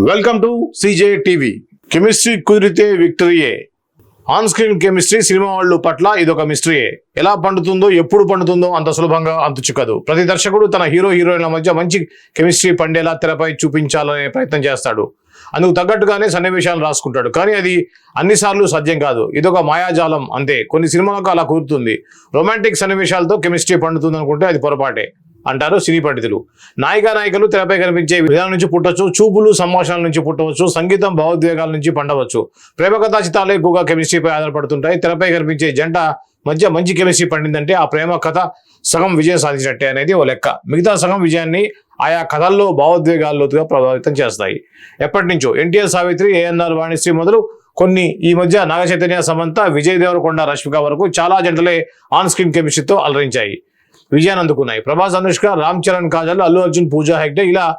Welcome to CJ TV. Chemistry కుదిరితే విక్టరీయే. On screen chemistry cinema వాళ్ళు పట్ల ఇదొక మిస్టరీయే. ఎలా పండుతుందో ఎప్పుడు పండుతుందో అంత సులభంగా అంత చిక్కదు. ప్రతి దర్శకుడు తన హీరో హీరోయిన్ల మధ్య మంచి కెమిస్ట్రీ పండేలా తెరపై చూపించాలనే ప్రయత్నం చేస్తాడు. అందుకు తగ్గట్టుగానే సన్నివేశాలు రాసుకుంటాడు. కానీ అది అన్నిసార్లు సాధ్యం కాదు. ఇదొక మాయాజాలం అంతే. కొన్ని సినిమాలకు అలా కుదురుతుంది. రొమాంటిక్ సన్నివేశాలతో కెమిస్ట్రీ పండుతుంది అనుకుంటే అది పొరపాటే. అంటారు సినీ పండితులు. నాయికా నాయకులు తెరపై కనిపించే విధానం నుంచి పుట్టవచ్చు చూపులు సంభాషణల నుంచి పుట్టవచ్చు సంగీతం భావోద్వేగాల నుంచి పండవచ్చు. ప్రేమ కథా చిత్రాలు ఎక్కువగా కెమిస్ట్రీపై ఆధారపడుతుంటాయి. తెరపై కనిపించే జంట మధ్య మంచి కెమిస్ట్రీ పండిందంటే ఆ ప్రేమ కథ సగం విజయం సాధించినట్టే అనేది ఓ లెక్క. మిగతా సగం విజయాన్ని ఆయా కథల్లో భావోద్వేగాల్లోతుగా ప్రభావితం చేస్తాయి. ఎప్పటి నుంచో ఎన్టీఆర్ సావిత్రి ఏఎన్ఆర్ వాణిశ్రీ మొదలు కొన్ని ఈ మధ్య నాగ చైతన్య సమంత విజయ్ దేవరకొండ రష్మిక వరకు చాలా జంటలే ఆన్ స్క్రీన్ కెమిస్ట్రీతో అలరించాయి. విజయాన్ని అందుకున్నాయి ప్రభాస్ అనుష్క రామ్ చరణ్ కాజల్ అల్లు అర్జున్ పూజా హెగ్డే ఇలా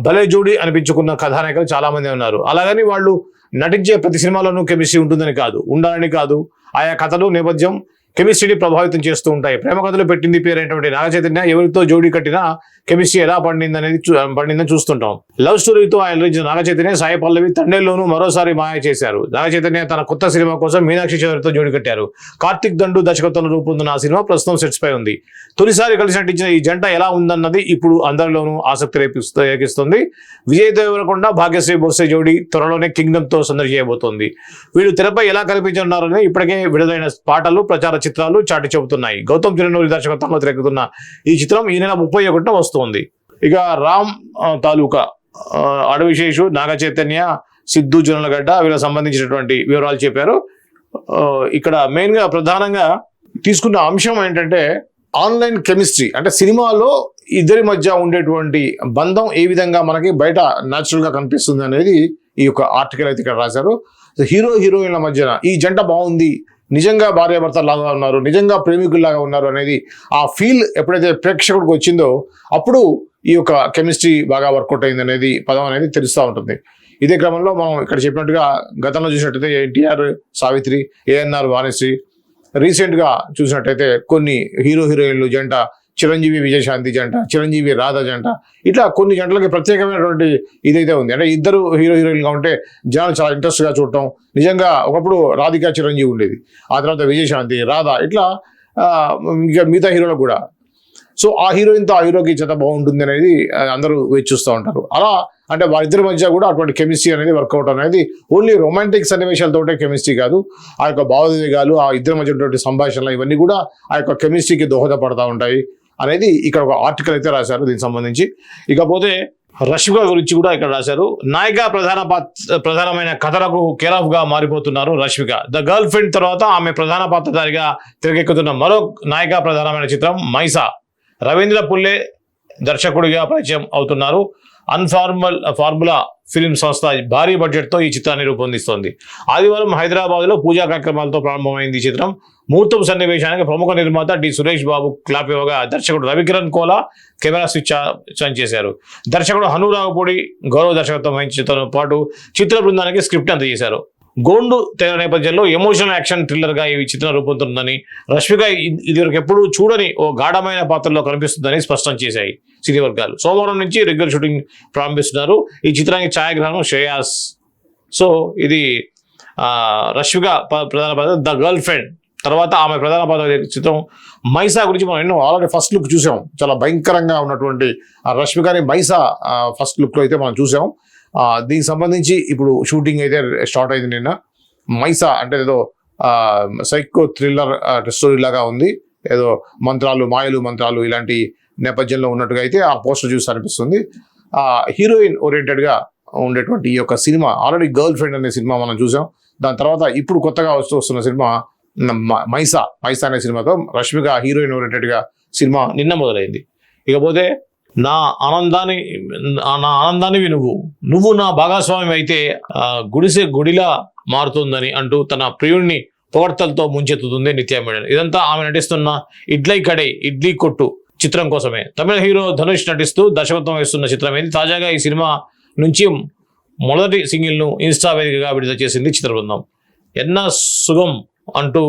భలే జోడి అనిపించుకున్న కథానాయకులు చాలా మంది ఉన్నారు. అలాగని వాళ్ళు నటించే ప్రతి సినిమాలోనూ కెమిస్ట్రీ ఉంటుందని కాదు ఉండాలని కాదు. ఆయా కథలు నేపథ్యం కెమిస్ట్రీని ప్రభావితం చేస్తూ ఉంటాయి. ప్రేమ కథలు పెట్టింది పేరైనటువంటి నాగ చైతన్య ఎవరితో జోడీ కట్టినా కెమిస్ట్రీ ఎలా పండింది అనేది చూ- పండిందని చూస్తుంటాం. లవ్ స్టోరీతో ఆయన నటించిన నాగ చైతన్య సాయి పల్లవి తండేల్లోనూ మరోసారి మాయ చేశారు. నాగ చైతన్య తన కొత్త సినిమా కోసం మీనాక్షి చౌదరితో జోడి కట్టారు. కార్తిక్ దండు దర్శకత్వంలో రూపొందిన ఆ సినిమా ప్రస్తుతం సెట్స్ పై ఉంది. తొలిసారి కలిసి నటించిన ఈ జంట ఎలా ఉందన్నది ఇప్పుడు అందరిలోనూ ఆసక్తి రేపిస్తూ విజయ్ దేవరకొండ భాగ్యశ్రీ బోసే జోడీ త్వరలోనే కింగ్డమ్తో సందడి చేయబోతోంది. వీళ్ళు తెరపై ఎలా కనిపించనున్నారని ఇప్పటికే విడుదలైన పాటలు ప్రచార చిత్రాలు చాటి చెబుతున్నాయి. గౌతమ్ చిరణూరి దర్శకత్వంలో తిరుగుతున్న ఈ చిత్రం ఈ నెల ముప్పై ఒకటిన వస్తోంది. ఇక రామ్ తాలూకా అడవిశేషు నాగ చైతన్య సిద్ధు జొన్నలగడ్డ వీళ్ళకి సంబంధించినటువంటి వివరాలు చెప్పారు. ఇక్కడ మెయిన్గా ప్రధానంగా తీసుకున్న అంశం ఏంటంటే ఆన్లైన్ కెమిస్ట్రీ. అంటే సినిమాలో ఇద్దరి మధ్య ఉండేటువంటి బంధం ఏ విధంగా మనకి బయట న్యాచురల్గా కనిపిస్తుంది అనేది ఈ యొక్క ఆర్టికల్ అయితే ఇక్కడ రాశారు. హీరో హీరోయిన్ల మధ్యన ఈ జంట బాగుంది నిజంగా భార్యాభర్త లాగా ఉన్నారు నిజంగా ప్రేమికుల్లాగా ఉన్నారు అనేది ఆ ఫీల్ ఎప్పుడైతే ప్రేక్షకుడికి వచ్చిందో అప్పుడు ఈ యొక్క కెమిస్ట్రీ బాగా వర్కౌట్ అయింది అనేది పదం అనేది తెలుస్తూ ఉంటుంది. ఇదే క్రమంలో మనం ఇక్కడ చెప్పినట్టుగా గతంలో చూసినట్టయితే ఎన్టీఆర్ సావిత్రి ఏఎన్ఆర్ వాణిశ్రీ రీసెంట్గా చూసినట్టయితే కొన్ని హీరో హీరోయిన్లు జంట చిరంజీవి విజయశాంతి జంట చిరంజీవి రాధా జంట ఇట్లా కొన్ని జంటలకి ప్రత్యేకమైనటువంటి ఇదైతే ఉంది. అంటే ఇద్దరు హీరో హీరోయిన్గా ఉంటే జనాలు చాలా ఇంట్రెస్ట్గా చూడటం నిజంగా ఒకప్పుడు రాధికా చిరంజీవి ఉండేది. ఆ తర్వాత విజయశాంతి రాధా ఇట్లా ఇంకా మిగతా హీరోలకు కూడా సో ఆ హీరోయిన్తో ఆ హీరోకి చేత బాగుంటుంది అనేది అందరూ వేచి చూస్తూ ఉంటారు. అలా అంటే వారిద్దరి మధ్య కూడా అటువంటి కెమిస్ట్రీ అనేది వర్కౌట్ అనేది ఓన్లీ రొమాంటిక్ సన్నివేశాలతోటే కెమిస్ట్రీ కాదు. ఆ యొక్క భావోద్వేగాలు ఆ ఇద్దరి మధ్య ఉన్నటువంటి సంభాషణలు ఇవన్నీ కూడా ఆ యొక్క కెమిస్ట్రీకి దోహదపడతా ఉంటాయి అనేది ఇక్కడ ఒక ఆర్టికల్ అయితే రాశారు దీనికి సంబంధించి. ఇకపోతే రష్మిక గురించి కూడా ఇక్కడ రాశారు. నాయిక ప్రధాన పాత్ర ప్రధానమైన కథలకు కేరాఫ్గా గా మారిపోతున్నారు రష్మిక. ద గర్ల్ ఫ్రెండ్ తర్వాత ఆమె ప్రధాన పాత్రధారిగా తెరకెక్కుతున్న మరో నాయిక ప్రధానమైన చిత్రం మైసా. రవీంద్ర పుల్లే దర్శకుడిగా పరిచయం అవుతున్నారు. అన్ఫార్మల్ ఫార్ములా ఫిల్మ్ సంస్థ భారీ బడ్జెట్తో ఈ చిత్రాన్ని రూపొందిస్తోంది. ఆదివారం హైదరాబాద్లో పూజా కార్యక్రమాలతో ప్రారంభమైంది ఈ చిత్రం. ముహూర్తం సన్నివేశానికి ప్రముఖ నిర్మాత డి. సురేష్ బాబు క్లాప్ ఇవ్వగా దర్శకుడు Ravikiran Kola camera switch on చేశారు. దర్శకుడు హనురావుపూడి గౌరవ దర్శకత్వం వహించడంతో పాటు చిత్ర బృందానికి స్క్రిప్ట్ అందజేశారు. గోండు తెర నేపథ్యంలో ఎమోషనల్ యాక్షన్ థ్రిల్లర్గా ఈ చిత్రం రూపొందుతుందని రష్మిక ఇదివరకు ఎప్పుడూ చూడని ఓ గాఢమైన పాత్రలో కనిపిస్తుందని స్పష్టం చేశాయి సినీ వర్గాలు. సోమవారం నుంచి రెగ్యులర్ షూటింగ్ ప్రారంభిస్తున్నారు. ఈ చిత్రానికి ఛాయాగ్రహణం శ్రేయాస్. సో ఇది రష్మిక ప్రధాన పాత్ర ద గర్ల్ ఫ్రెండ్. తర్వాత ఆమె ప్రధాన పాత్ర చిత్రం మైసా గురించి మనం ఎన్నో ఆల్రెడీ ఫస్ట్ లుక్ చూసాం. చాలా భయంకరంగా ఉన్నటువంటి ఆ రష్మికని మైసా ఫస్ట్ లుక్లో అయితే మనం చూసాం. దీనికి సంబంధించి ఇప్పుడు షూటింగ్ అయితే స్టార్ట్ అయింది నిన్న. మైసా అంటే ఏదో సైకో థ్రిల్లర్ స్టోరీ లాగా ఉంది. ఏదో మంత్రాలు మాయలు మంత్రాలు ఇలాంటి నేపథ్యంలో ఉన్నట్టుగా అయితే ఆ పోస్టర్ చూసి అనిపిస్తుంది. ఆ హీరోయిన్ ఓరియంటెడ్గా ఉండేటువంటి ఈ యొక్క సినిమా ఆల్రెడీ గర్ల్ ఫ్రెండ్ అనే సినిమా మనం చూసాం. దాని తర్వాత ఇప్పుడు కొత్తగా వస్తూ వస్తున్న సినిమా మ- మైసా. మైసా అనే సినిమాతో రష్మిక హీరోయిన్ ఓరియంటెడ్గా సినిమా నిన్న మొదలైంది. ఇకపోతే నా ఆనందాన్ని నా ఆనందానివి నువ్వు నువ్వు నా భాగస్వామి అయితే గుడిసె గుడిలా మారుతుందని అంటూ తన ప్రియుణ్ణి పొగడ్తలతో ముంచెత్తుతుంది నిత్యా మేడన్. ఇదంతా ఆమె నటిస్తున్న ఇడ్లై కడై ఇడ్లీ కొట్టు చిత్రం కోసమే. తమిళ హీరో ధనుష్ నటిస్తూ దర్శకత్వం వేస్తున్న చిత్రం ఇది తాజాగా ఈ సినిమా నుంచి మొదటి సింగిల్ను ఇన్స్టా వేదికగా విడుదల చేసింది చిత్ర బృందం ఎన్న సుగం అంటూ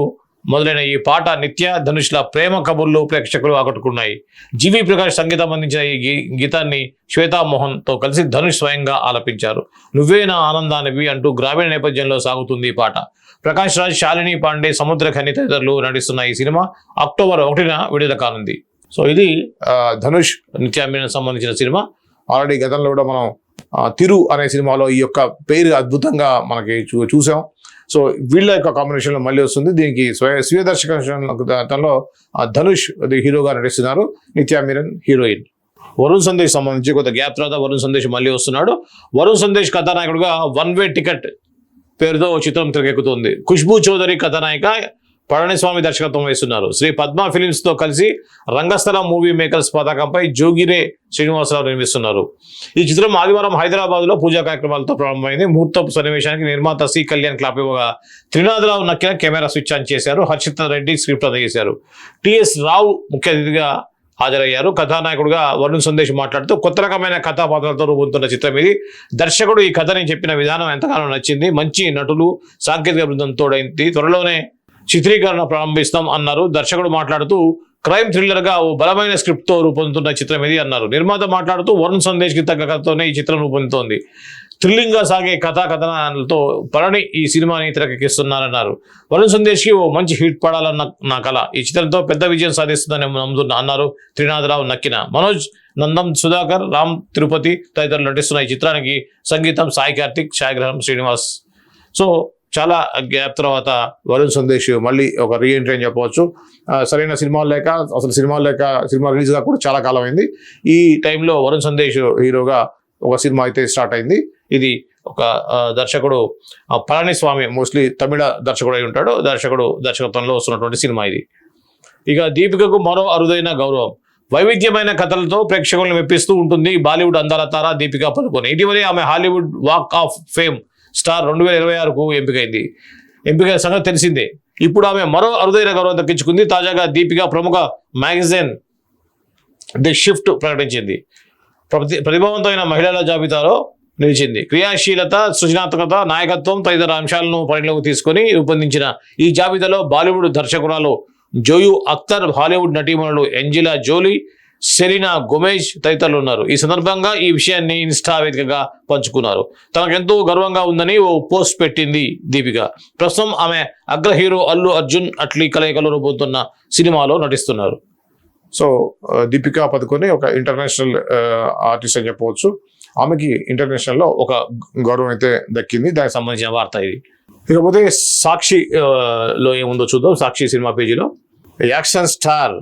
మొదలైన ఈ పాట నిత్య ధనుష్ల ప్రేమ కబుర్లు ప్రేక్షకులు ఆకట్టుకున్నాయి. జీవి ప్రకాష్ సంగీతం అందించిన ఈ గీ- గీతాన్ని శ్వేతామోహన్తో కలిసి ధనుష్ స్వయంగా ఆలపించారు. నువ్వే నా ఆనందానివి అంటూ గ్రామీణ నేపథ్యంలో సాగుతుంది ఈ పాట. ప్రకాష్ రాజ్ శాలిని పాండే సముద్ర ఖని తదితరులు నటిస్తున్న ఈ సినిమా అక్టోబర్ ఒకటిన విడుదల కానుంది. సో ఇది ధనుష్ నిత్యామీనకు సంబంధించిన సినిమా. ఆల్రెడీ గతంలో కూడా మనం తిరు అనే సినిమాలో ఈ యొక్క పేరు అద్భుతంగా మనకి చూ చూసాం. సో వీళ్ళ యొక్క కాంబినేషన్లో మళ్ళీ వస్తుంది. దీనికి స్వయ స్వీయ దర్శకంలో ఆ, ధనుష్ హీరోగా నటిస్తున్నారు. నిత్యా మీరన్ హీరోయిన్. వరుణ్ సందేశ్ సంబంధించి కొంత గ్యాప్ తర్వాత వరుణ్ సందేశ్ మళ్ళీ వస్తున్నాడు. వరుణ్ సందేశ్ కథానాయకుడుగా వన్ వే టికెట్ పేరుతో చిత్రం తెరకెక్కుతుంది. ఖుష్బూ చౌదరి కథానాయిక పళనిస్వామి దర్శకత్వం వహిస్తున్నారు. శ్రీ పద్మ ఫిలిమ్స్తో కలిసి రంగస్థల మూవీ మేకర్స్ పతాకంపై జోగిరే శ్రీనివాసరావు నిర్మిస్తున్నారు. ఈ చిత్రం ఆదివారం హైదరాబాద్లో పూజా కార్యక్రమాలతో ప్రారంభమైంది. ముహూర్తపు సన్నివేశానికి నిర్మాత సి కళ్యాణ్ క్లాప్ ఇవ్వగా Trinatharao Nakkina camera switch on చేశారు. హర్షిత రెడ్డి స్క్రిప్ట్ అందజేశారు. టిఎస్ రావు ముఖ్య అతిథిగా హాజరయ్యారు. కథానాయకుడుగా వరుణ్ సందేశ్ మాట్లాడుతూ కొత్త రకమైన కథాపాత్రలతో రూపొందుతున్న చిత్రం ఇది. దర్శకుడు ఈ కథని చెప్పిన విధానం ఎంతగానో నచ్చింది. మంచి నటులు సాంకేతిక బృందం తోడైంది. త్వరలోనే చిత్రీకరణ ప్రారంభిస్తాం అన్నారు. దర్శకుడు మాట్లాడుతూ క్రైమ్ థ్రిల్లర్గా ఓ బలమైన స్క్రిప్ట్తో రూపొందుతున్న చిత్రం ఇది అన్నారు. నిర్మాత మాట్లాడుతూ వరుణ్ సందేశ్కి తగ్గ కథతోనే ఈ చిత్రం రూపొందుతోంది. థ్రిల్లింగ్గా సాగే కథా కథనాలతో పరణి ఈ సినిమాని తెరకెక్కిస్తున్నారన్నారు. వరుణ్ సందేశ్కి ఓ మంచి హిట్ పడాలన్న నా కళ ఈ చిత్రంతో పెద్ద విజయం సాధిస్తుందని నమ్ముతున్నా అన్నారు త్రినాథరావు నక్కిన. మనోజ్ నందం సుధాకర్ రామ్ తిరుపతి తదితరులు నటిస్తున్న ఈ చిత్రానికి సంగీతం సాయి కార్తిక్ ఛాయాగ్రహం శ్రీనివాస్. సో చాలా గ్యాప్ తర్వాత వరుణ్ సందేశ్ మళ్ళీ ఒక రీఎంట్రీ అని చెప్పవచ్చు. సరైన సినిమాలు లేక అసలు సినిమాలు లేక సినిమా రిలీజ్గా కూడా చాలా కాలం అయింది. ఈ టైంలో వరుణ్ సందేశ్ హీరోగా ఒక సినిమా అయితే స్టార్ట్ అయింది. ఇది ఒక దర్శకుడు పళనిస్వామి మోస్ట్లీ తమిళ దర్శకుడు అయి ఉంటాడు. దర్శకుడు దర్శకత్వంలో వస్తున్నటువంటి సినిమా ఇది. ఇక దీపికకు మరో అరుదైన గౌరవం. వైవిధ్యమైన కథలతో ప్రేక్షకులను మెప్పిస్తూ ఉంటుంది బాలీవుడ్ అందాల తార దీపికా పదుకొని. ఇటీవలే ఆమె Hollywood walk of fame star రెండు వేల ఇరవై ఆరుకు ఎంపికైంది. ఎంపికైన సంగతి తెలిసిందే. ఇప్పుడు ఆమె మరో అరుదైన గౌరవం దక్కించుకుంది. తాజాగా దీపిక ప్రముఖ మ్యాగజైన్ ది షిఫ్ట్ ప్రకటించింది. ప్రతి ప్రతిభావంతమైన మహిళల జాబితాలో నిలిచింది. క్రియాశీలత సృజనాత్మకత నాయకత్వం తదితర అంశాలను పరిగణలోకి తీసుకొని రూపొందించిన ఈ జాబితాలో బాలీవుడ్ దర్శకురాలు జోయు అఖ్తర్ హాలీవుడ్ నటీమణులు ఎంజిలా జోలీ సెరీనా గొమేజ్ తదితరులు ఉన్నారు. ఈ సందర్భంగా ఈ విషయాన్ని ఇన్స్టా వేదికగా పంచుకున్నారు. తనకెంతో గర్వంగా ఉందని ఓ పోస్ట్ పెట్టింది దీపిక. ప్రస్తుతం ఆమె అగ్ర హీరో అల్లు అర్జున్ అట్లీ కలయికలో రూపొందుతున్న సినిమాలో నటిస్తున్నారు. సో దీపికా పదుకొని ఒక ఇంటర్నేషనల్ ఆర్టిస్ట్ అని చెప్పవచ్చు. ఆమెకి ఇంటర్నేషనల్లో ఒక గౌరవం అయితే దక్కింది. దానికి సంబంధించిన వార్త ఇది. ఇకపోతే సాక్షి లో ఏముందో చూద్దాం. సాక్షి సినిమా పేజీలో. యాక్షన్ స్టార్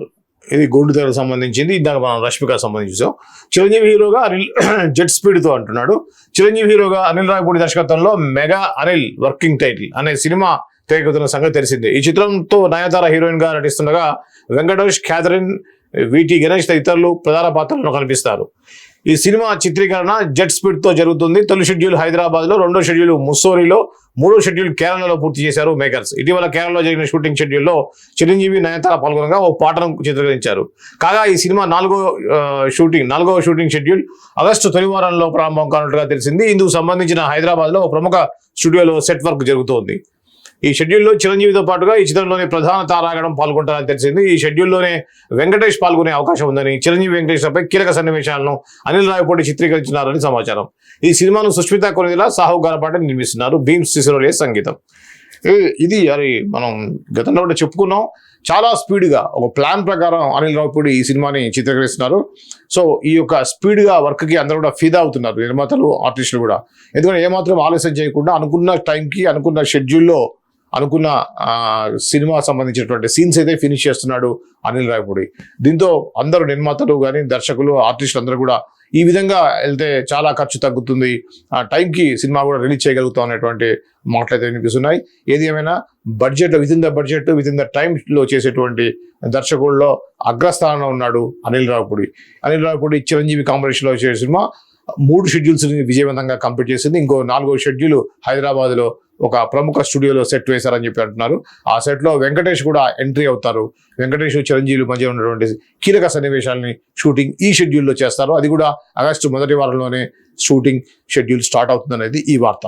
ఇది గోల్డ్ దగ్గరకు సంబంధించింది ఇందాక మనం రష్మిక సంబంధించి చూసాం. చిరంజీవి హీరోగా అనిల్ జెట్ స్పీడ్తో అంటున్నాడు. చిరంజీవి హీరోగా అనిల్ రాయపూడి దర్శకత్వంలో మెగా అనిల్ వర్కింగ్ టైటిల్ అనే సినిమా తెగుతున్న సంగతి తెలిసిందే. ఈ చిత్రంతో నయనతార హీరోయిన్గా నటిస్తుండగా వెంకటేష్ క్యాథరిన్ వీటి గణేష్ తదితరులు ప్రధాన పాత్రలను కనిపిస్తారు. ఈ సినిమా చిత్రీకరణ జెట్ స్పీడ్తో జరుగుతుంది. తొలి షెడ్యూల్ హైదరాబాద్లో రెండో షెడ్యూల్ ముస్సోరిలో మూడో షెడ్యూల్ కేరళలో పూర్తి చేశారు మేకర్స్. ఇటీవల కేరళలో జరిగిన షూటింగ్ షెడ్యూల్లో చిరంజీవి నయనతార పాల్గొనగా ఓ పాటను చిత్రీకరించారు. కాగా ఈ సినిమా నాలుగో షూటింగ్ నాలుగో షూటింగ్ షెడ్యూల్ ఆగస్టు తొలి వారంలో ప్రారంభం కానున్నట్టుగా తెలిసింది. ఇందుకు సంబంధించిన హైదరాబాద్లో ఓ ప్రముఖ స్టూడియోలో సెట్ వర్క్ జరుగుతోంది. ఈ షెడ్యూల్లో చిరంజీవితో పాటుగా ఈ చిత్రంలోని ప్రధాన తారాగణం పాల్గొంటారని తెలిసింది. ఈ షెడ్యూల్లోనే వెంకటేష్ పాల్గొనే అవకాశం ఉందని చిరంజీవి వెంకటేశ్వరపై కీలక సన్నివేశాలను అనిల్ రాయపూడి చిత్రీకరించినారని సమాచారం. ఈ సినిమాను సుష్మిత కొనిదిలా సాహు గారపాటి నిర్మిస్తున్నారు. భీమ్స్ సిసిరోలే సంగీతం. ఇది అది మనం గతంలో కూడా చెప్పుకున్నాం. చాలా స్పీడ్గా ఒక ప్లాన్ ప్రకారం అనిల్ రావుపూడి ఈ సినిమాని చిత్రీకరిస్తున్నారు. సో ఈ యొక్క స్పీడ్గా వర్క్కి అందరూ కూడా ఫీదా అవుతున్నారు. నిర్మాతలు ఆర్టిస్టులు కూడా. ఎందుకంటే ఏమాత్రం ఆలస్యం చేయకుండా అనుకున్న టైంకి అనుకున్న షెడ్యూల్లో అనుకున్న సినిమా సంబంధించినటువంటి సీన్స్ అయితే ఫినిష్ చేస్తున్నాడు అనిల్ రాయపూడి. దీంతో అందరూ నిర్మాతలు కానీ దర్శకులు ఆర్టిస్టులు అందరూ కూడా ఈ విధంగా వెళ్తే చాలా ఖర్చు తగ్గుతుంది. ఆ టైంకి సినిమా కూడా రిలీజ్ చేయగలుగుతాం అనేటువంటి మాటలు అయితే వినిపిస్తున్నాయి. ఏది ఏమైనా budget within the budget within the టైంలో చేసేటువంటి దర్శకుల్లో అగ్రస్థానంలో ఉన్నాడు అనిల్ రావుపూడి అనిల్ రావుపూడి చిరంజీవి కాంబినేషన్లో చేసే సినిమా మూడు షెడ్యూల్స్ విజయవంతంగా కంప్లీట్ చేసింది. ఇంకో నాలుగో షెడ్యూల్ హైదరాబాద్లో ఒక ప్రముఖ స్టూడియోలో సెట్ వేశారని చెప్పి అంటున్నారు. ఆ సెట్లో వెంకటేష్ కూడా ఎంట్రీ అవుతారు. వెంకటేష్ చిరంజీవి మధ్య ఉన్నటువంటి కీలక సన్నివేశాలని షూటింగ్ ఈ షెడ్యూల్లో చేస్తారు. అది కూడా ఆగస్టు మొదటి వారంలోనే షూటింగ్ షెడ్యూల్ స్టార్ట్ అవుతుంది అనేది ఈ వార్త.